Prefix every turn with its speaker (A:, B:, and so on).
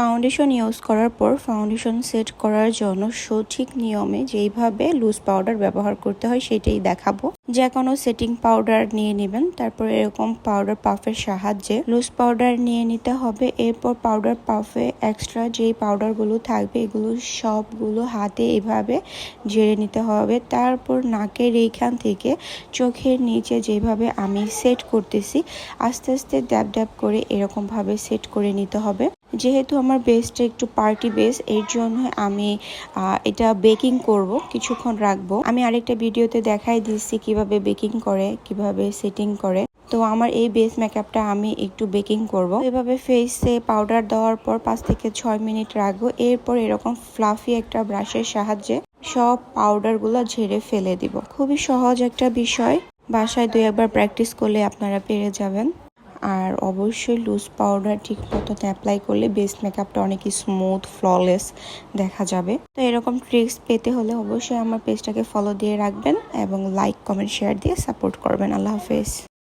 A: Foundation use করার পর foundation set করার জন্য সঠিক নিয়মে যেইভাবে লুজ পাউডার ব্যবহার করতে হয় সেটাই দেখাবো। যে কোনো সেটিং পাউডার নিয়ে নেবেন, তারপর এরকম পাউডার পাফের সাহায্যে লুজ পাউডার নিয়ে নিতে হবে। এরপর পাউডার পাফে এক্সট্রা যেই পাউডারগুলো থাকবে, এগুলো সবগুলো হাতে এভাবে ঝেড়ে নিতে হবে। তারপর নাকের এইখান থেকে চোখের নিচে যেভাবে আমি সেট করতেছি, আস্তে আস্তে ড্যাব ড্যাব করে এরকমভাবে সেট করে নিতে হবে। যেহেতু আমার বেসটা একটু পার্টি বেস এর জন্য আমি এটা বেকিং করব, কিছুক্ষণ রাখব। আমি আরেকটা ভিডিওতে দেখাই দিচ্ছি কীভাবে বেকিং করে, কীভাবে সেটিং করে। তো আমার এই বেস মেকআপটা আমি একটু বেকিং করব। এভাবে ফেসে পাউডার দেওয়ার পর পাঁচ থেকে ছয় মিনিট রাখব। এরপর এরকম ফ্লাফি একটা ব্রাশের সাহায্যে সব পাউডারগুলো ঝেড়ে ফেলে দিব। খুবই সহজ একটা বিষয়। বাসায় দুই একবার প্র্যাকটিস করলে আপনারা পেরে যাবেন। আর অবশ্যই লুজ পাউডার ঠিক মতো অ্যাপ্লাই করলে বেস মেকআপটা অনেকই স্মুথ ফ্ললেস দেখা যাবে। তো এরকম ট্রিক্স পেতে হলে অবশ্যই আমার পেজটাকে ফলো দিয়ে রাখবেন এবং লাইক কমেন্ট শেয়ার দিয়ে সাপোর্ট করবেন। আল্লাহ হাফেজ।